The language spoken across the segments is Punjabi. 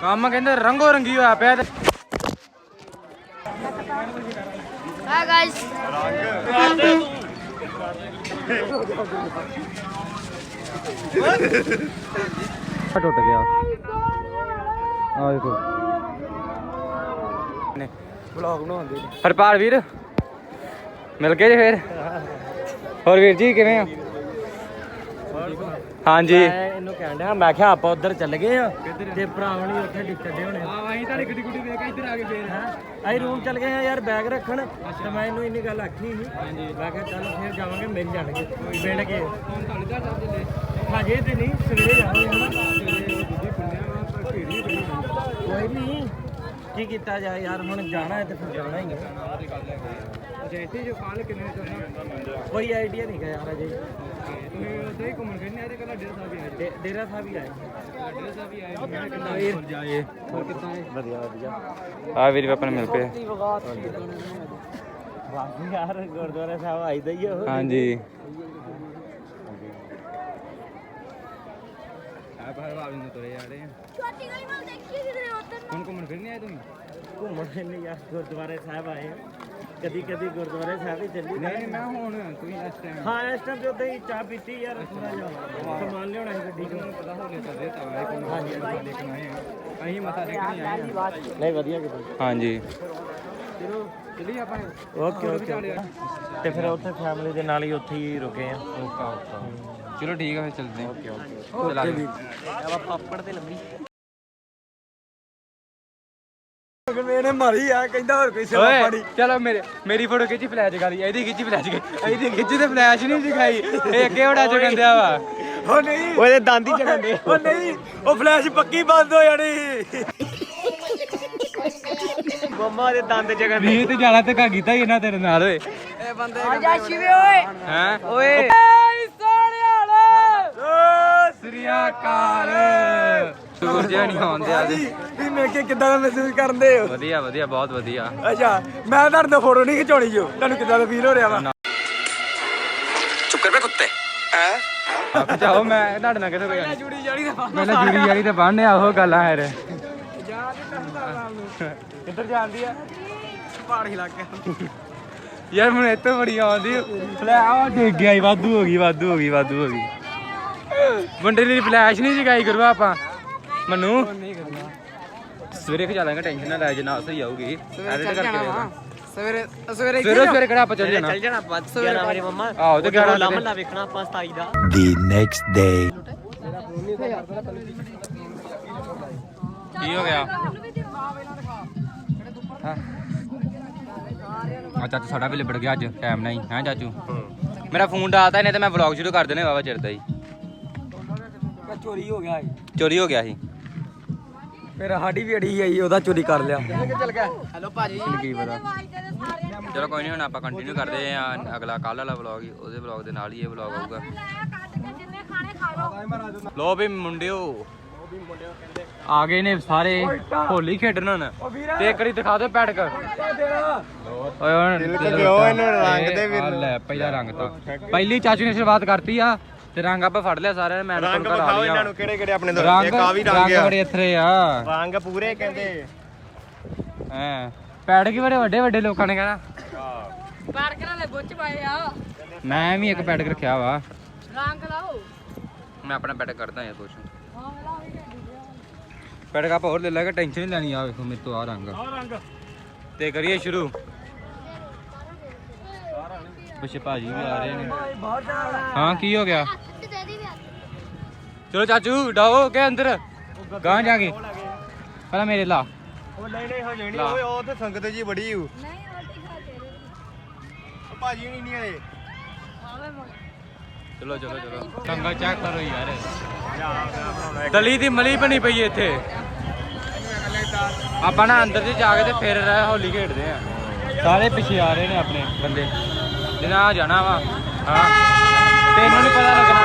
ਕੰਮ ਕਹਿੰਦੇ ਰੰਗੋ ਰੰਗੀ ਹੋਇਆ ਪਿਆ ਤੇ। Hi guys. ਟੁੱਟ ਗਿਆ। ਆ ਦੇਖੋ। ਨੇ ਵਲੌਗ ਬਣਾਉਂਦੇ ਹਰਪਾਲ ਵੀਰ ਮਿਲ ਗਏ ਜੇ ਫੇਰ? ਹੋਰ ਵੀਰ ਜੀ ਕਿਵੇਂ ਆ ਹਾਂਜੀ। ਮੈਂ ਇਹਨੂੰ ਕਹਿਣ ਡਿਆ ਮੈਂ ਕਿਹਾ ਆਪਾਂ ਉਧਰ ਚੱਲ ਗਏ ਆ ਤੇ ਭਰਾਵਾਂ ਨੇ ਉੱਥੇ ਡਿੱਕਦੇ ਹੋਣੇ ਆ। ਅਸੀਂ ਤੁਹਾਡੀ ਗੱਡੀ ਗੁੱਡੀ ਵੇਖ ਇੱਧਰ ਆ ਕੇ ਫੇਰ। ਅਸੀਂ ਰੂਮ ਚੱਲ ਗਏ ਆ ਯਾਰ ਬੈਗ ਰੱਖਣ। ਤੇ ਮੈਂ ਇਹਨੂੰ ਇੰਨੀ ਗੱਲ ਆਖੀ ਸੀ। ਮੈਂ ਕਿਹਾ ਚੱਲ ਫੇਰ ਜਾਵਾਂਗੇ ਮਿਲ ਜਾਣਗੇ। ਮਿਲ ਕੇ। ਹਜੇ ਤੇ ਨਹੀਂ ਸਵੇਰੇ ਜਾਵਾਂਗੇ ਕੋਈ ਨਹੀਂ ਕੀ ਕੀਤਾ ਜਾਏ ਯਾਰ ਹੁਣ ਜਾਣਾ ਹੈ ਤੇ ਫਿਰ ਜਾਣਾ ਹੀ ਹੈ। ਜੈਤੀ ਜੋ ਕਾਲ ਕਿੰਨੇ ਕਰਨਾ ਕੋਈ ਆਈਡੀਆ ਨਹੀਂ ਗਾ ਯਾਰ ਅਜੇ ਤੁਸੀਂ ਉੱਥੇ ਹੀ ਘੁੰਮਣ ਫਿਰਨੇ ਆਏ ਕੱਲਾ ਡੇਢ ਸਾਹਿਬ ਹੀ ਆਏ ਡੇ- ਡੇਰਾ ਸਾਹਿਬ ਹੀ ਆਏ ਡੇਢ ਸਾਹਿਬ ਹੀ ਆਏ ਮੈਂ ਕਿੰਨਾ ਵੀਰ ਜਾਏ ਹੋਰ ਕਿੱਦਾਂ ਹੈ ਵਧੀਆ ਵਧੀਆ ਆ ਵੀਰ ਆਪਾਂ ਮਿਲ ਪਏ ਬਾਕੀ ਯਾਰ ਗੁਰਦੁਆਰਾ ਸਾਹਿਬ ਆਈਦਾ ਹੀ ਆ ਉਹ ਹਾਂਜੀ ਆ ਬਾਹਰ ਬਾਬੀ ਨੂੰ ਤੁਰੇ ਜਾ ਰਹੇ ਆ ਛੋਟੀ ਗਲੀ ਵੱਲ ਦੇਖੀ ਕਿਧਰੇ ਉਧਰ ਹੁਣ ਘੁੰਮਣ ਫਿਰਨੇ ਆਏ ਤੁਸੀਂ ਘੁੰਮਣ ਫਿਰਨ ਯਾਰ ਗੁਰਦੁਆਰੇ ਸਾਹਿਬ ਆਏ ਆ ਕਦੀ ਕਦੀ ਗੁਰਦੁਆਰੇ ਸਾਹਿਬ ਹੀ ਚੱਲੀ ਨਹੀਂ ਮੈਂ ਹੁਣ ਤੁਸੀਂ ਇਸ ਟਾਈਮ ਹਾਂ ਇਸ ਟਾਈਮ ਤੇ ਉਦਾਂ ਹੀ ਚਾਹ ਪੀਤੀ ਯਾਰ ਥੋੜਾ ਜਿਹਾ ਸਮਾਨ ਲਿਆਉਣਾ ਸੀ ਗੱਡੀ ਚੋਂ। ਪਤਾ ਹੋ ਗਿਆ ਸਰ ਤਾਂ ਆਏ ਹਾਂਜੀ ਦੇਖਣ ਆਏ ਆ। ਅਸੀਂ ਮੱਥਾ ਟੇਕਣ ਹੀ ਆਏ ਨਹੀਂ ਵਧੀਆ ਕਿਤੇ। ਹਾਂਜੀ। ਚਲੋ ਚਲੀ ਆਪਾਂ। Okay okay. ਤੇ ਫਿਰ ਉੱਥੇ ਫੈਮਿਲੀ ਦੇ ਨਾਲ ਹੀ ਉੱਥੇ ਹੀ ਰੁਕੇ ਆ। ਓਕਾ ਓਕਾ। ਚਲੋ ਠੀਕ ਆ ਫਿਰ ਚੱਲਦੇ ਆ ਓਕੇ ਓਕੇ। ਚਲਾ ਆਪਾਂ ਪਾਪੜ ਤੇ ਲੰਬੀ ਇਹਨੇ ਮਾਰੀ ਆ ਕਹਿੰਦਾ ਹੋਰ ਕੋਈ ਸੇਵਾ ਓਏ ਪਾਣੀ ਚਲੋ ਮੇਰੇ ਮੇਰੀ ਫੋਟੋ ਖਿੱਚੀ ਫਲੈਸ਼ ਕਰੀ ਇਹਦੀ ਖਿੱਚੀ ਫਲੈਸ਼ ਕਰੀ ਇਹਦੀ ਖਿੱਚੀ ਤੇ ਫਲੈਸ਼ ਨਹੀਂ ਦਿਖਾਈ। ਇਹ ਅੱਗੇ ਵੜਾ ਚੁਗੰਦਿਆ ਵਾ। ਉਹ ਨਹੀਂ। ਉਹਦੇ ਦੰਦ ਹੀ ਉਹ ਨਹੀਂ ਉਹ ਫਲੈਸ਼ ਪੱਕੀ ਬੰਦ ਹੋ ਜਾਣੀ। ਮੰਮਾ ਦੇ ਦੰਦ ਚਗੰਦੇ। ਵੀਰ ਤੇ ਜਾਣਾ ਤੇ ਕਾ ਕੀਤਾ ਹੀ ਇਹਨਾਂ ਤੇਰੇ ਨਾਲ ਓਏ। ਆ ਜਾ ਸ਼ਿਵੇ ਓਏ। ਹੈ? ਓਏ। ਸ੍ਰੀ ਅਕਾਲ। ਸੂਰਜ ਨਹੀਂ ਆਉਂਦੇ ਆ ਵੀ ਮੈਂ ਕਿ ਕਿੱਦਾਂ ਦਾ ਮਹਿਸੂਸ ਕਰਦੇ ਹੋ? ਵਧੀਆ ਵਧੀਆ ਬਹੁਤ ਵਧੀਆ। ਅੱਛਾ ਮੈਂ ਤੁਹਾਡੇ ਨਾਲ ਫੋਟੋ ਨਹੀਂ ਖਿਚਾਉਣੀ ਜੋ। ਤੁਹਾਨੂੰ ਕਿੱਦਾਂ ਦਾ ਫੀਲ ਹੋ ਰਿਹਾ ਵਾ? ਆਪ ਜਾਓ ਮੈਂ ਤੁਹਾਡੇ ਨਾਲ ਕਿਥੇ ਕੋਈ ਜੁੜੀ ਜਾਲੀ ਤੇ ਪਹਿਲਾਂ ਜੁੜੀ ਜਾਲੀ ਤੇ ਬੰਨ੍ਹ ਆ ਉਹ ਗੱਲਾਂ ਹੈ ਰੇ ਕਿੱਧਰ ਜਾਂਦੀ ਆ? ਪਹਾੜੀ ਇਲਾਕੇ ਯਾਰ ਮੈਨੂੰ ਇੱਥੇ ਬੜੀ ਆਉਂਦੀ ਲੈ ਆ ਡਿੱਗ ਗਿਆ ਵਾਧੂ ਹੋ ਗਈ ਵਾਧੂ ਹੋ ਗਈ ਵਾਧੂ ਹੋ ਗਈ। ਮੁੰਡੇ ਦੀ ਫਲੈਸ਼ ਨਹੀਂ ਜਗਾਈ ਕਰਵਾ ਆਪਾਂ। ਮਨੂੰ? ਸਵੇਰੇ ਖਿਚਾ ਲਾਂਗੇ ਟੈਨਸ਼ਨ ਨਾ ਲੈ ਜੇ ਨਾ ਸਹੀ ਆਊਗੀ। ਐਡਿਟ ਕਰਕੇ ਵੇਖ ਸਵੇਰੇ ਸਵੇਰੇ ਸਵੇਰੇ ਸਵੇਰੇ ਕਿਹੜਾ ਆਪਾਂ ਚੱਲ ਜਾਣਾ? ਚੱਲ ਜਾਣਾ ਆਪਾਂ 11 ਵਜੇ ਮੰਮਾ। ਆਹੋ ਤੇ 11 ਲਾਮ ਵਜੇ। ਲਾ ਵੇਖਣਾ ਆਪਾਂ 27 ਦਾ। The next day. ਕੀ ਹੋ ਗਿਆ? ਹਾਂ। ਆ ਚਾਚੂ ਸਾਡਾ ਵੀ ਲਿਬੜ ਗਿਆ ਅੱਜ ਟਾਈਮ ਨਾਲ ਹੀ ਚਾਚੂ? ਮੇਰਾ ਫੋਨ ਡਾਤਾ ਨਹੀਂ ਤੇ ਮੈਂ ਵਲੌਗ ਸ਼ੁਰੂ ਕਰ ਦੇਣੇ ਵਾਵਾ ਚਿਰ ਦਾ ਹੀ। ਚੋਰੀ ਹੋ ਗਿਆ ਚੋਰੀ ਹੋ ਗਿਆ ਸੀ। ਫਿਰ ਸਾਡੀ ਵੀ ਅੜੀ ਆਈ ਉਹਦਾ ਚੋਰੀ ਕਰ ਲਿਆ। ਕੀ ਪਤਾ। ਚਲੋ ਕੋਈ ਨਹੀਂ ਹੁਣ ਆਪਾਂ ਕੰਟੀਨਿਊ ਕਰਦੇ ਆ ਅਗਲਾ ਕੱਲ ਵਾਲਾ ਵਲੌਗ ਹੀ ਉਹਦੇ ਵਲੌਗ ਦੇ ਨਾਲ ਹੀ ਇਹ ਵਲੌਗ ਆਊਗਾ ਲੋ ਵੀ ਮੁੰਡਿਓ। ਆ ਗਏ ਨੇ ਸਾਰੇ ਹੋਲੀ ਖੇਡਣ ਹੁਣ। ਤੇ ਇੱਕ ਵਾਰੀ ਦਿਖਾ ਦਿਓ ਪੈਟਕ ਓਏ ਹੁਣ ਦਿਓ ਇਹਨੂੰ ਰੰਗ ਦੇ ਵੀ ਲੈ ਪਹਿਲਾ ਰੰਗ ਤਾਂ। ਪਹਿਲੀ ਚਾਚੂ ਨੇ ਸ਼ੁਰੂਆਤ ਕਰਤੀ ਆ। ਤੇ ਰੰਗ ਆਪਾਂ ਫੜ ਲਿਆ ਸਾਰਿਆਂ ਨੇ ਮੈਂ ਰੰਗ ਵਿਖਾਓ ਇਹਨਾਂ ਨੂੰ ਕਿਹੜੇ ਕਿਹੜੇ ਆਪਣੇ ਰੰਗ ਇੱਕ ਆ ਵੀ ਰੰਗ ਬੜੇ ਅਥਰੇ ਆ। ਰੰਗ ਪੂਰੇ ਕਹਿੰਦੇ। ਹੈ। ਪੈਟਕ ਹੀ ਬੜੇ ਵੱਡੇ ਵੱਡੇ ਲੋਕਾਂ ਨੇ ਕਹਿਣਾ। ਪਾਰਕ ਨਾਲੇ ਬੁੱਚ ਪਾਏ ਆ। ਮੈਂ ਵੀ ਇੱਕ ਪੈਟਕ ਰੱਖਿਆ ਵਾ। ਰੰਗ ਲਾਓ। ਮੈਂ ਆਪਣਾ ਪੈਟਕ ਕਰਦਾ ਯਾਰ ਕੁਛ। ਪੈਟਕ ਆਪਾਂ ਹੋਰ ਲੈ ਲਾਂਗੇ ਟੈਨਸ਼ਨ ਨਹੀਂ ਲੈਣੀ ਆ ਵੇਖੋ ਮੇਰੇ ਤੋਂ ਆ ਰੰਗ। ਰੰਗ। ਤੇ ਕਰੀਏ ਸ਼ੁਰੂ। ਪਿੱਛੇ ਭਾਜੀ ਵੀ ਆ ਰਹੇ ਨੇ। ਹਾਂ ਕੀ ਹੋ ਗਿਆ? ਚਲੋ ਚਾਚੂ ਡਾਓ ਕੇ ਅੰਦਰ। ਗਾਂ ਜਾ ਕੇ। ਪਹਿਲਾਂ ਮੇਰੇ ਲਾ। ਉਹ ਨਹੀਂ ਨਹੀਂ ਹੋ ਜਾਣੀ ਲਾ। ਓਏ ਉਹ ਤੇ ਸੰਗਤ ਜੀ ਬੜੀ ਹੂ ਨਹੀਂ ਰੋਟੀ ਖਾ ਕੇ ਭਾਜੀ ਨਹੀਂ ਨਹੀਂ ਆਏ। ਚਲੋ ਚਲੋ ਚਲੋ। ਸੰਗਾ ਚੈੱਕ ਕਰੋ ਯਾਰ। ਦਲੀ ਦੀ ਮਲੀ ਬਣੀ ਪਈ ਇੱਥੇ। ਆਪਾਂ ਨਾ ਅੰਦਰ ਚ ਜਾ ਕੇ ਤੇ ਫਿਰ ਹੋਲੀ ਖੇਡਦੇ ਆ। ਸਾਰੇ ਪਿੱਛੇ ਆ ਰਹੇ ਨੇ ਆਪਣੇ ਬੰਦੇ। ਜਿਹਨਾਂ ਆ ਜਾਣਾ ਵਾ ਹਾਂ। ਤੈਨੂੰ ਨਹੀਂ ਪਤਾ ਲੱਗਣਾ।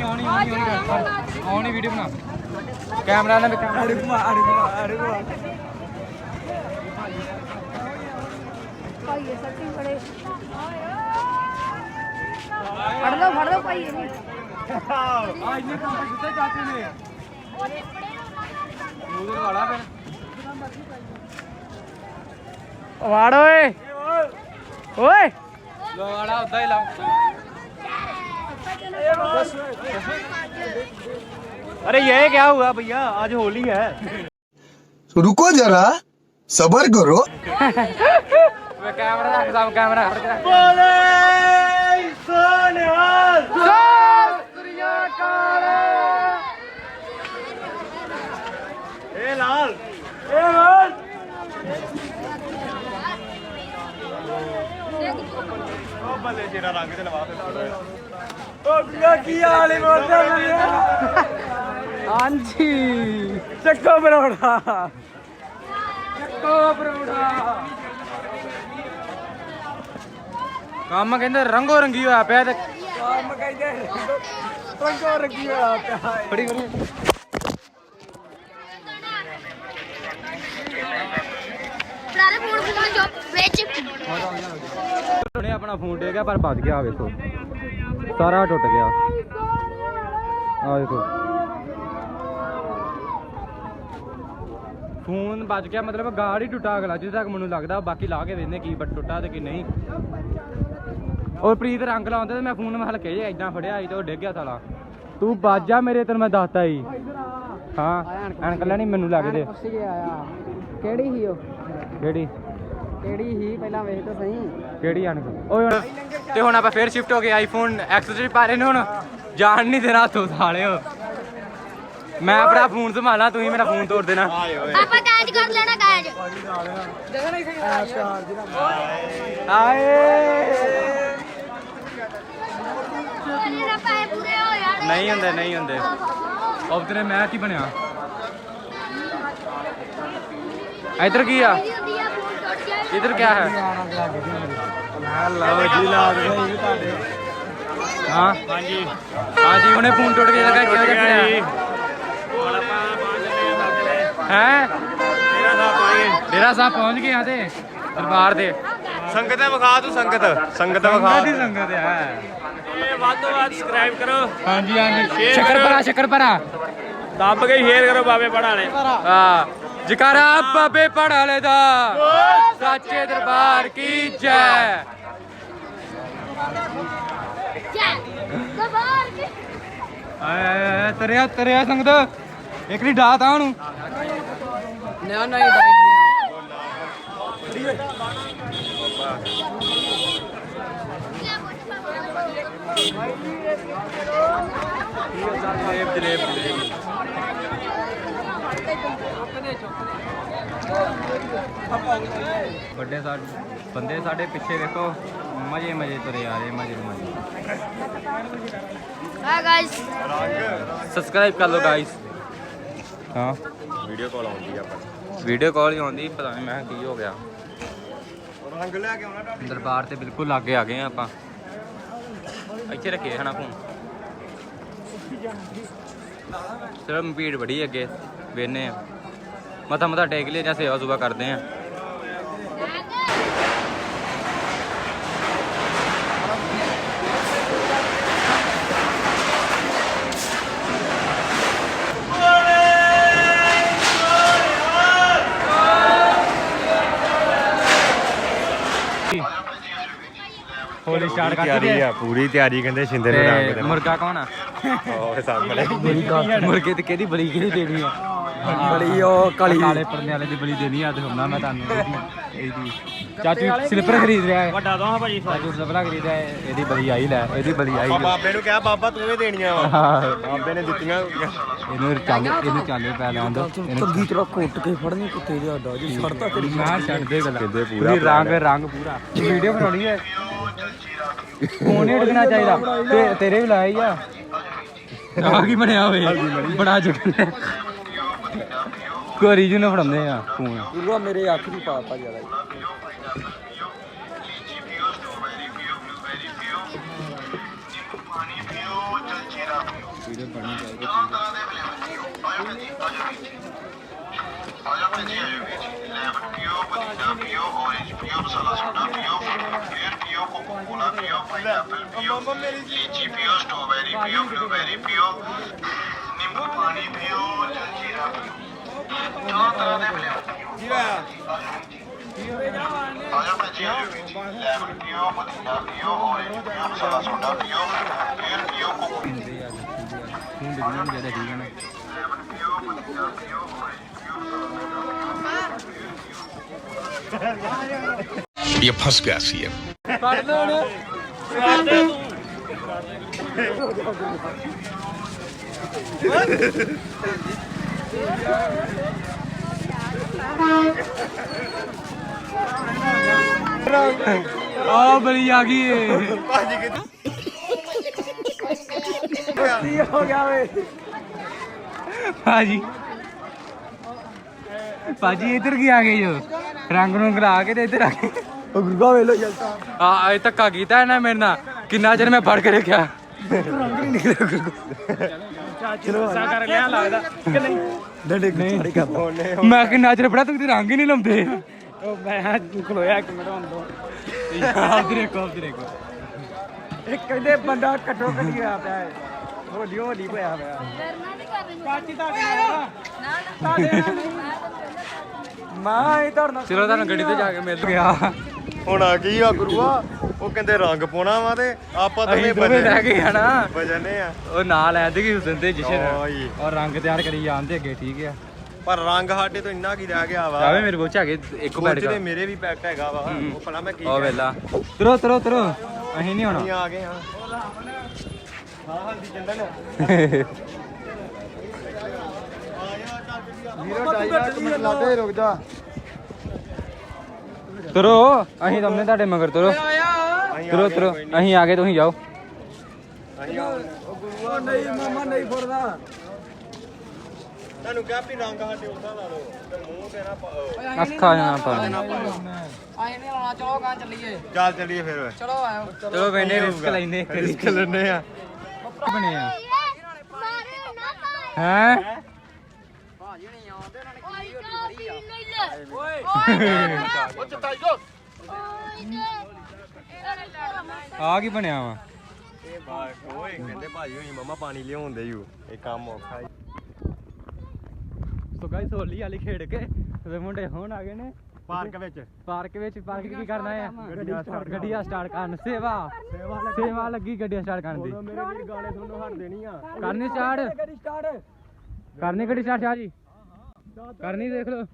ਆਉਣੀ ਆਉਣੀ ਆਉਣੀ ਆਉਣੀ ਵੀਡੀਓ ਬਣਾ ਕੈਮਰਾ ਨਾਲ ਕੈਮਰਾ ਅੜੀ ਘੁਮਾ ਅੜੀ ਘੁਮਾ ਅੜੀ ਘੁਮਾ। ਭਾਈਏ ਸੱਟੀ ਬੜੇ। ਫੜ ਲਓ ਫੜ ਲਓ ਭਾਈਏ ਨੂੰ ਆ ਇੰਨੇ ਕੰਮ ਸਿੱਧੇ ਚਾਚੂ ਨੇ। ਮੂੰਹ ਦੇ ਵਾਲਾ ਫਿਰ। वाड़ ओए। ओए। लो वाड़ा लाओ अरे ये क्या हुआ भैया? आज होली है। रुको जरा सबर करो। कैमरा रख कैमरा बोले ए लाल ए लाल। ਬੱਲੇ ਜਿਹੜਾ ਰੰਗ ਤੇ ਲਵਾ ਕੀ ਹਾਲ ਹੈ ਬੋਲਦਾ ਮੈਨੂੰ ਹਾਂਜੀ। ਚੱਕੋ ਬਰੋੜਾ ਚੱਕੋ ਪਰੌੜਾ ਕੰਮ ਕਹਿੰਦੇ ਰੰਗੋ ਰੰਗੀ ਹੋਇਆ ਪਿਆ ਤੇ ਕੰਮ ਕਹਿੰਦੇ ਰੰਗੋ ਰੰਗੀ ਹੋਇਆ ਪਿਆ ਹੈ ਫੜੀ ਕਰੀ ਪ੍ਰਾਰੇ ਫੋਨ ਫੋਨ ਜੋ ਵਿੱਚ। ਉਹਨੇ ਆਪਣਾ ਫੋਨ ਦੇ ਗਿਆ ਪਰ ਬਚ ਗਿਆ ਆਹ ਵੇਖੋ। ਸਾਰਾ ਟੁੱਟ ਗਿਆ। ਆ ਦੇਖੋ ਫੋਨ ਬਚ ਗਿਆ ਮਤਲਬ ਗਾੜ ਹੀ ਟੁੱਟਾ ਅਗਲਾ ਜਿੱਦ ਤੱਕ ਮੈਨੂੰ ਲੱਗਦਾ ਬਾਕੀ ਲਾ ਕੇ ਵੇਖਦੇ ਕੀ ਬਟ ਟੁੱਟਾ ਤੇ ਕੀ ਨਹੀਂ। ਉਹ ਪ੍ਰੀਤ ਰੰਗ ਲਾਉਂਦੇ ਤੇ ਮੈਂ ਫੋਨ ਮੈਂ ਹਲਕੇ ਜਿਹਾ ਇਦਾਂ ਫੜਿਆ ਸੀ ਤੇ ਉਹ ਡਿੱਗ ਗਿਆ ਸਾਲਾ। ਤੂੰ ਬਾਜਾ ਮੇਰੇ ਤੈਨੂੰ ਮੈਂ ਦੱਸਤਾ ਸੀ। ਹਾਂ ਐਨਕ ਲੈਣੀ ਮੈਨੂੰ ਲੱਗ ਦੇ ਕਿਹੜੀ ਸੀ ਉਹ? ਕਿਹੜੀ? ਕਿਹੜੀ ਸੀ ਪਹਿਲਾਂ ਵੇਖ ਤਾਂ ਸਹੀ। ਕਿਹੜੀ ਅਣਖ ਓਏ ਹੁਣ ਤੇ ਹੁਣ ਆਪਾਂ ਫੇਰ ਸ਼ਿਫਟ ਹੋ ਗਏ ਆਈਫੋਨ ਐਕਸ3 ਪਾ ਰਹੇ ਨੇ ਹੁਣ ਜਾਣ ਨਹੀਂ ਦੇਣਾ ਤੂੰ ਸਾਲਿਓ। ਮੈਂ ਆਪਣਾ ਫੋਨ ਸੰਭਾਲਾਂ ਤੂੰ ਹੀ ਮੇਰਾ ਫੋਨ ਤੋੜ ਦੇਣਾ। ਆਪਾਂ ਕਾਜ ਕਰ ਲੈਣਾ ਕਾਜ ਹਾਏ ਮੇਰਾ ਪੈਸੇ ਪੂਰੇ ਹੋ ਜਾਣੇ। ਨਹੀਂ ਹੁੰਦੇ ਨਹੀਂ ਹੁੰਦੇ। ਉਹ ਤੇਰੇ ਮੈਂ ਕੀ ਬਣਿਆ? ਇੱਧਰ ਕੀ ਆ? ਲਓ ਜੀ ਲਾ ਦੇ ਤੁਹਾਡੇ ਹਾਂ ਹਾਂਜੀ ਹਾਂਜੀ ਉਹਨੇ ਫੋਨ ਟੁੱਟ ਗਿਆ ਲਗਾ ਕਿਹੋ ਜਿਹਾ ਪਿਆ ਹੁਣ ਆਪਾਂ ਆ ਸਾਹਮਣੇ ਹੈ? ਮੇਰਾ ਸਾਹ ਪਾਏ ਡੇਰਾ ਸਾਹਿਬ ਪਹੁੰਚ ਗਏ ਆ ਤੇ ਦਰਬਾਰ ਦੇ ਸੰਗਤ ਵਿਖਾ ਤੂੰ ਸੰਗਤ। ਸੰਗਤ ਵਿਖਾ। ਦੀ ਸੰਗਤ ਹੈ। ਇਹ ਵੱਧ ਤੋਂ ਵੱਧ ਸਬਸਕ੍ਰਾਈਬ ਕਰੋ। ਹਾਂਜੀ ਹਾਂਜੀ। ਸ਼ੇਅਰ ਕਰੋ। ਭਰਾ ਸ਼ੱਕਰ ਭਰਾ। ਦੱਬ ਕੇ ਸ਼ੇਅਰ ਕਰੋ ਬਾਬੇ ਪੜਾਲੇ ਹਾਂ। ਜਕਾਰਾ ਬਾਬੇ ਪੜਾਲੇ ਦਾ। ਸਾਚੇ ਦਰਬਾਰ ਕੀ ਜੈ। ਜੈ। ਗਵਾਰ ਕੇ ਆਏ ਤਰਿਆ ਤਰਿਆ ਸੰਗਤ। ਇੱਕ ਦੀ ਡਾਤ ਆ ਉਹਨੂੰ। ਨਾ ਨਹੀਂ। ਜਲੇਬ ਜਲੇਬ ਜਲੇਬ ਵੱਡੇ ਸਾਡੇ ਬੰਦੇ ਸਾਡੇ ਪਿੱਛੇ ਵੇਖੋ ਮਜੇ ਮਜੇ ਤੁਰੇ ਆ ਰਹੇ ਮਜੇ ਮਜੇ। ਹਾਂ ਗਾਇਸ ਸਬਸਕ੍ਰਾਈਬ ਕਰ ਲਓ ਗਾਇਸ ਹਾਂ। ਵੀਡੀਓ ਕਾਲ ਆਉਂਦੀ ਆ ਆਪਾਂ ਵੀਡੀਓ ਕਾਲ ਹੀ ਆਉਂਦੀ ਪਤਾ ਨਹੀਂ ਮੈਂ ਕੀ ਹੋ ਗਿਆ। ਰੰਗ ਲਿਆ ਕੇ ਆਉਣਾ ਦਰਬਾਰ ਤੇ ਬਿਲਕੁਲ ਲਾਗੇ ਆ ਗਏ ਆ ਆਪਾਂ। ਇੱਥੇ ਰੱਖੇ ਹਨਾ ਫੋਨ ਸਿਰਫ ਭੀੜ ਬੜੀ ਅੱਗੇ ਵੇਨੇ ਆ। ਮੱਥਾ ਮੱਥਾ ਟੇਕ ਲਿਆ ਜਾਂ ਸੇਵਾ ਸੁਭਾ ਕਰਦੇ ਆ। ਹੋਲੀ ਸਟਾਰਟ ਕਰ ਤਿਆਰੀ ਆ ਪੂਰੀ ਤਿਆਰੀ ਕਹਿੰਦੇ ਛਿੰਦੇ ਨੂੰ ਰੰਗ ਤੇ ਦੇਣਾ ਮੁਰਗਾ ਕੌਣ ਆ? ਉਹ ਸਾਹਮਣੇ। ਮੁਰਗੇ ਤੇ ਕਿਹਦੀ ਬਲੀ ਕਿਹਦੀ ਦੇਣੀ ਆ? ਬੜੀ ਉਹ ਕਾਲੀ। ਕਾਲੇ ਪਰਨੇ ਵਾਲੇ ਦੀ ਬਲੀ ਦੇਣੀ ਆ ਤੇ ਹੁੰਦਾ ਮੈਂ ਤੁਹਾਨੂੰ। ਇਹਦੀ- ਇਹਦੀ ਚਾਚੂ ਸਲਿੱਪਰ ਖਰੀਦ ਰਿਹਾ ਹੈ। ਵੱਡਾ ਦੋ ਭਾਜੀ ਚਾਚੂ ਸਲਿੱਪਰ ਖਰੀਦ ਰਿਹਾ ਹੈ। ਇਹਦੀ ਬਲੀ ਆਈ ਲੈ ਇਹਦੀ ਬਲੀ ਆਈ। ਲੈ। ਬਾਬੇ ਨੂੰ ਕਿਹਾ ਬਾਬਾ ਤੂੰ ਇਹ ਦੇਣੀਆਂ ਵਾ। ਹਾਂ, ਬਾਬੇ ਨੇ ਦਿੱਤੀਆਂ। ਇਹਨੂੰ ਚੱਲ ਇਹਨੂੰ ਚੱਲੇ ਪੈ ਲੈਣ ਦੋ। ਚੰਗੀ ਤਰ੍ਹਾਂ ਕੁੱਟ ਕੇ ਫੜਨੀ ਕੁੱਤੇ ਦਾ ਜੀ ਛੜਤਾ ਤੇਰੀ ਮੈਂ ਛੱਡ ਦੇ ਗੱਲ। ਕਹਿੰਦੇ ਪੂਰਾ ਪੂਰੀ ਰੰਗ ਰੰਗ ਪੂਰਾ। ਵੀਡੀਓ ਬਣਾਉਣੀ ਹੈ? ਹੀ ਅੜਕਣਾ ਚਾਹੀਦਾ। ਤੇ ਤੇਰੇ ਵੀ ਲਾਈ ਆ। ਆ ਕੀ ਬਣਿਆ ਹੋਵੇ ਬੜਾ ਜੁਗਨ ਕੋਰੀ ਜੀ ਨੂੰ ਫੜਾਉਂਦੇ ਆ ਫੋਨ ਗੁਰੂਆ ਮੇਰੇ ਅੱਖ ਦੀ ਪਾਤਾ ਜਿਆਦਾ लीची पियो स्ट्रॉबेरी पियो ब्लूबेरी पियो नींबू पानी पियो ਹੁਣ ਦਿਖਣਾ ਨਹੀਂ ਜਿਆਦਾ ਠੀਕ ਹੈ ਨਾ ये फंस गया सीएम ਫੜ ਲਓ ਹੁਣ ਆ ਬੜੀ ਆ ਗਈ ਏ। ਕੀ ਹੋ ਗਿਆ ਵੇ? ਭਾਜੀ। ਭਾਜੀ ਇੱਧਰ ਕੀ ਆ ਗਏ ਜੋ? ਰੰਗ ਨੂੰ ਕਰਾ ਕੇ ਤੇ ਇੱਧਰ ਆ ਗਏ। ਉਹ ਗੁਰਗਾ ਵੇਲੋ ਜਲਤਾ ਆ। ਇਹ ਧੱਕਾ ਕੀਤਾ ਇਹਨਾਂ ਮੇਰੇ ਨਾਲ। ਕਿੰਨਾ ਚਿਰ ਮੈਂ ਫੜ ਕੇ ਰੱਖਿਆ। ਰੰਗ ਨਹੀਂ ਨਿਕਲਿਆ ਗੁਰਗਾ ਚਲੋ ਕਰ ਲਿਆ ਲੱਗਦਾ। ਕਿ ਨਹੀਂ? ਡੰਡੇ ਨਹੀਂ। ਕਰਦਾ ਮੈਂ ਕਿੰਨਾ ਚਿਰ ਫੜਾ ਤੂੰ ਤੇ ਰੰਗ ਹੀ ਨਹੀਂ ਲਾਉਂਦੇ। ਉਹ ਮੈਂ ਖਲੋਇਆ ਇੱਕ ਮਿੰਟ ਹੁਣ ਤੋਂ ਯਾਰ ਦੇਖੋ ਦੇਖੋ ਇੱਕ ਕਹਿੰਦੇ ਬੰਦਾ ਘੱਟੋ ਘੱਟੀ ਹੋਇਆ ਪਿਆ ਹੈ ਹੋਲੀ ਹੋਲੀ ਹੋਇਆ ਪਿਆ ਕਰਨਾ ਨਹੀਂ ਕਰਨੀ ਚਾਚੀ ਤੁਹਾਡੇ ਨਾ ਨਾ। ਮਾਂ ਇਹ ਤੁਹਾਡੇ ਚਲੋ ਤੁਹਾਨੂੰ ਗੱਡੀ ਤੇ ਜਾ ਕੇ ਮਿਲ ਗਿਆ। ਹੁਣ ਆ ਕੀ ਆ ਗੁਰੂਆ। ਉਹ ਕਹਿੰਦੇ ਰੰਗ ਪਾਉਣਾ ਵਾ ਤੇ ਆਪਾਂ ਅਸੀਂ ਦੋਵੇਂ ਦੋਵੇਂ ਰਹਿ ਗਏ ਹਨਾ। ਵਜਨੇ ਆ। ਉਹ ਨਾਲ ਐਂਦੇ ਕੀ ਹੁਸਨ ਤੇ ਜਸ਼ਨ। ਓਏ ਔਰ ਰੰਗ ਤਿਆਰ ਕਰੀ ਜਾਂਦੇ ਅੱਗੇ ਠੀਕ ਆ। ਪਰ ਰੰਗ ਸਾਡੇ ਤੋਂ ਇੰਨਾ ਕੀ ਰਹਿ ਗਿਆ ਵਾ। ਆਵੇ ਮੇਰੇ ਕੋਲ ਹੈਗੇ ਇੱਕ ਬੈਠ ਕੁਝ ਕੇ ਦੇ ਮੇਰੇ ਵੀ ਪੈਕਟ ਹੈਗਾ ਵਾ। ਉਹ ਭਲਾ ਮੈਂ ਕੀ ਉਹ ਵੇਲਾ। ਤਰੋ ਤਰੋ ਤਰੋ। ਅਸੀਂ ਨਹੀਂ ਅਸੀਂ ਹੋਣਾ ਆ ਗਏ ਹਾਂ। ਹਾਂ ਹਲਦੀ ਚੰਦਨ ਵੀਰੋ ਮਿੰਟ ਲਾਦੇ ਰੁਕ ਜਾ। ਤਰੋ ਅਸੀਂ ਤੁਮਨੇ ਤੁਹਾਡੇ ਮਗਰ ਤਰੋ। ਤਰੋ ਤਰੋ ਅਸੀਂ ਆ ਗਏ ਤੁਸੀਂ ਜਾਓ। ਉਹ ਨਹੀਂ ਮਾਮਾ ਨਹੀਂ ਫੜਦਾ ਤੁਹਾਨੂੰ ਕਿਹਾ ਵੀ ਰੰਗ ਸਾਡੇ ਉਦਾਂ ਲਾ ਲਓ ਤੇ ਮੂੰਹ ਤੇ ਨਾ ਪਾਓ ਅੱਖਾਂ ਨਾ ਪਾ ਆਏ ਨਹੀਂ ਲਾਉਣਾ। ਚਲੋ ਕਾਂ ਚੱਲੀਏ। ਚੱਲ ਚੱਲੀਏ ਫਿਰ ਚਲੋ ਆਇਓ। ਚਲੋ ਵੇਨੇ ਰਿਸਕ ਲੈਨੇ ਰਿਸਕ ਲੈਣੇ ਆ। ਬਣੇ ਆ। ਹੈ ਭਾਜੀ ਨਹੀਂ ਆਉਂਦੇ ਉਹਨਾਂ ਨੇ ਓਏ ਚਾਹ ਪੀ ਲਈ ਲੈ ਓਏ ਓਏ ਉਹ ਚਟਾਈ ਜੋ ਆ ਕੀ ਬਣਿਆ ਵਾ? ਇਹ ਬਾਤ ਓਏ ਕਹਿੰਦੇ ਭਾਜੀ ਹੋਈ ਮਮਾ ਪਾਣੀ ਲਿਆਉਂਦੇ ਯੂ। ਇਹ ਕੰਮ ਔਖਾ। ਸੋ ਗਾਇਸ ਹੋਲੀ ਵਾਲੀ ਖੇਡ ਕੇ ਤੇ ਮੁੰਡੇ ਹੁਣ ਆ ਗਏ ਨੇ। ਪਾਰਕ ਵਿੱਚ। ਪਾਰਕ ਵਿੱਚ ਪਾਰਕ ਕੀ ਕਰਨਾ ਹੈ? ਗੱਡੀਆਂ ਸਟਾਰਟ ਗੱਡੀਆਂ ਸਟਾਰਟ ਕਰਨ। ਸੇਵਾ। ਸੇਵਾ ਲੱਗੀ। ਗੱਡੀਆਂ ਸਟਾਰਟ ਕਰਨ ਦੀ। ਮੇਰੇ ਵੀਰ ਗਾਣੇ ਤੁਹਾਨੂੰ ਹਟ ਦੇਣੀ ਆ। ਕਰਨੀ ਸਟਾਰਟ ਗੱਡੀ ਸਟਾਰਟ ਕਰਨੀ ਗੱਡੀ ਸਟਾਰਟ ਸ਼ਾਹ ਜੀ। ਕਰਨੀ ਦੇਖ ਲਓ।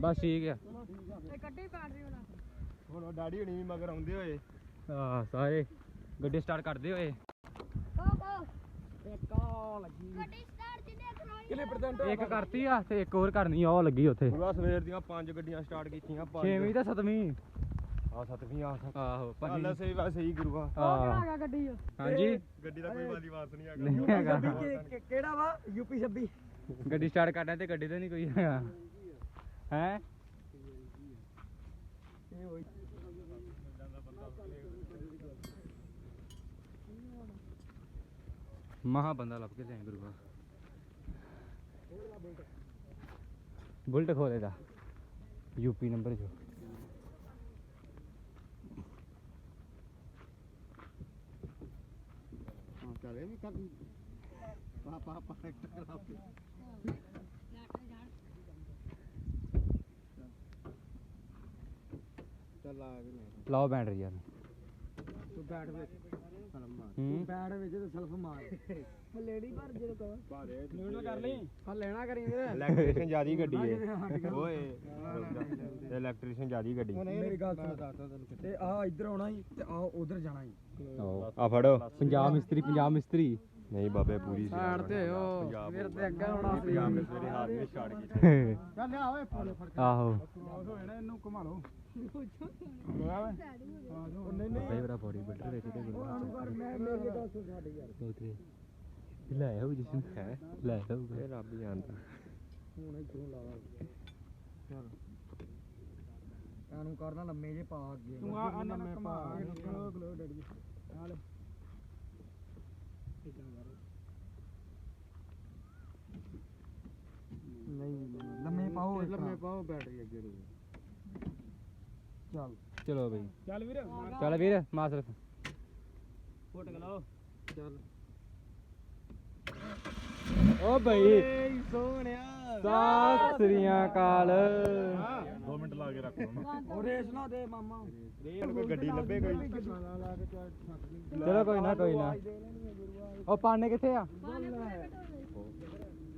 ਬਸ ਠੀਕ ਆ। ਹੁਣ। ਉਹ ਡੈਡੀ ਹੁਣੀ ਵੀ ਮਗਰ ਆਉਂਦੇ ਹੋਏ। ਆ ਸਾਰੇ ਗੱਡੀ ਸਟਾਰਟ ਕਰਦੇ ਹੋਏ। ਗੱਡੀ ਸਟਾਰਟ ਜਿੰਨੇ ਕਰਾਈ ਕਿੰਨੇ ਪਰਸੈਂਟ ਇੱਕ ਕਰਤੀ ਆ ਤੇ ਇੱਕ ਹੋਰ ਕਰਨੀ ਆ ਉਹ ਲੱਗੀ ਉੱਥੇ। ਪੂਰਾ ਸਵੇਰ ਦੀਆਂ ਪੰਜ ਗੱਡੀਆਂ ਸਟਾਰਟ ਕੀਤੀਆਂ ਪੰਜ। ਛੇਵੀਂ ਤੇ ਸੱਤਵੀਂ। ਆ ਸੱਤਵੀਂ ਆ ਸੱਤ ਆਹੋ ਅੱਲਾ ਪੰਜਵੀਂ ਸਹੀ ਵਾ ਸਹੀ ਗੁਰੂਆ। ਆ ਗੱਡੀ? ਹਾਂਜੀ? ਗੱਡੀ ਦਾ ਕੋਈ ਵਾਲੀ ਵਾਸ ਨਹੀਂ ਹੈਗਾ। ਨਹੀਂ ਹੈਗਾ। ਕਿਹੜਾ ਵਾ? ਯੂਪੀ 26 ਗੱਡੀ ਸਟਾਰਟ ਕਰਨਾ ਤੇ ਗੱਡੀ ਤੇ ਨਹੀਂ ਕੋਈ ਹੈਗਾ। ਹੈ ਮਹਾ ਬੰਦਾ ਲੱਭ ਕੇ ਲਿਆ ਗੁਰੂਆ ਬੁਲਟ ਖੋਲੇ ਦਾ ਯੂਪੀ ਨੰਬਰ ਜੋ। ਕਰੇ ਵੀ ਕਰ ਪਾਪਾ ਪਾਪਾ ਇੱਕ ਕਰਾ ਕੇ ਆ ਬੈਟਰੀ ਯਾਰ। ਤੂੰ ਬੈਠ ਵਿੱਚ ਹੂੰ। ਬੈਠ ਵਿੱਚ ਤੇ ਸੈਲਫ ਮਾਰ। ਲੇਡੀ ਭਰ ਜਦੋਂ ਕਹਾਂ ਭਾਰੇ ਕਰ ਲਈ। ਹਾਂ ਲੈਣਾ ਕਰੀ ਵੀਰੇ। ਇਲੈਕਟ੍ਰੀਸ਼ੀਅਨ ਜਿਆਦੀ ਗੱਡੀ ਏ। ਓਏ। ਇਲੈਕਟ੍ਰੀਸ਼ੀਅਨ ਜਿਆਦੀ ਗੱਡੀ। ਮੇਰੀ ਗੱਲ ਸੁਣ। ਤੇ ਆ ਇੱਧਰ ਆਉਣਾ ਹੀ ਤੇ ਆ ਉਧਰ ਜਾਣਾ ਹੀ ਆ ਫੜੋ। ਪੰਜਾਬ ਮਿਸਤਰੀ ਪੰਜਾਬ ਮਿਸਤਰੀ। ਨਹੀਂ ਬਾਬੇ ਪੂਰੀ ਸਾਈਡ ਤੇ ਹੋ ਵੀਰ ਤੇ ਅੱਗੇ ਹੋਣਾ ਸੀ। ਪੰਜਾਬ ਨੇ ਸਵੇਰੇ ਹਾਥ ਵਿੱਚ ਛਾੜ ਕੀਤੀ। ਚੱਲ ਲਿਆ ਓਏ ਫੋਨ ਫੜ ਆਹੋ। ਇਹਨੂੰ ਘੁਮਾ ਲਓ। ਬੋਡੀ ਬਿਲਡਰ ਹੈ ਲੈ ਇਹ ਰੱਬ ਜਾਣਦਾ। ਹੁਣ ਇਧਰੋਂ ਲਾਵਾ ਚੱਲ। ਕਰਨਾ ਲੰਮੇ ਜੇ ਪਾ ਅੱਗੇ। ਤੂੰ ਆ ਲੰਮੇ ਪਾ ਗਲੋ ਗਲੋ ਡੈਡੀ ਆ ਲੈ। ਨਹੀਂ ਲੰਮੇ ਪਾਓ ਲੰਮੇ ਪਾਓ ਬੈਟਰੀ ਅੱਗੇ ਰੂ ਚੱਲ ਚਲੋ ਬਈ ਚੱਲ ਵੀਰ ਚੱਲ ਵੀਰ ਮਾਸਰਫ ਫੁੱਟ ਗਲਾਓ ਚੱਲ ਓ ਬਈ ਸੋਹਣਿਆ ਸਤਿ ਸ੍ਰੀ ਅਕਾਲ 2 ਮਿੰਟ ਲਾ ਕੇ ਰੱਖ ਲਓ ਉਹ ਰੇਸ ਨਾ ਦੇ ਮਾਮਾ ਕੋਈ ਗੱਡੀ ਲੱਭੇ ਕੋਈ ਚਲੋ ਕੋਈ ਨਾ ਕੋਈ ਨਾ ਉਹ ਪਾਣੇ ਕਿੱਥੇ ਆ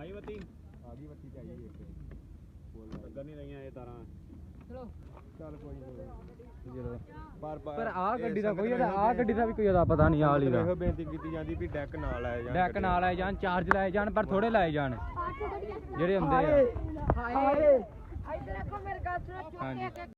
ਆਈ ਬੱਤੀ? ਆ ਗਈ ਬੱਤੀ ਚਾਹੀਦੀ ਇੱਕ ਲੱਗਣ ਨਹੀਂ ਰਹੀਆਂ ਇਹ ਤਾਰਾਂ। ਚਲੋ। ਚੱਲ ਕੋਈ ਨਹੀਂ ਪਰ ਪਰ ਆ ਗੱਡੀ ਦਾ ਕੋਈ ਆ ਗੱਡੀ ਦਾ ਵੀ ਕੋਈ ਉਹਦਾ ਪਤਾ ਨਹੀਂ ਆ ਵਾਲੀ ਦਾ। ਇਹੋ ਬੇਨਤੀ ਕੀਤੀ ਜਾਂਦੀ ਵੀ ਡੈਕ ਨਾਲ ਆਇਆ ਜਾਣ ਡੈਕ ਨਾਲ ਆਏ ਜਾਣ ਚਾਰਜ ਲਾਏ ਜਾਣ ਪਰ ਥੋੜੇ ਲਾਏ ਜਾਣ। ਜਿਹੜੇ ਹੁੰਦੇ ਆ। ਹਾਏ। ਇੱਧਰ ਦੇਖੋ ਮੇਰੇ ਗੱਲ ਸੁਣੋ। ਕੇ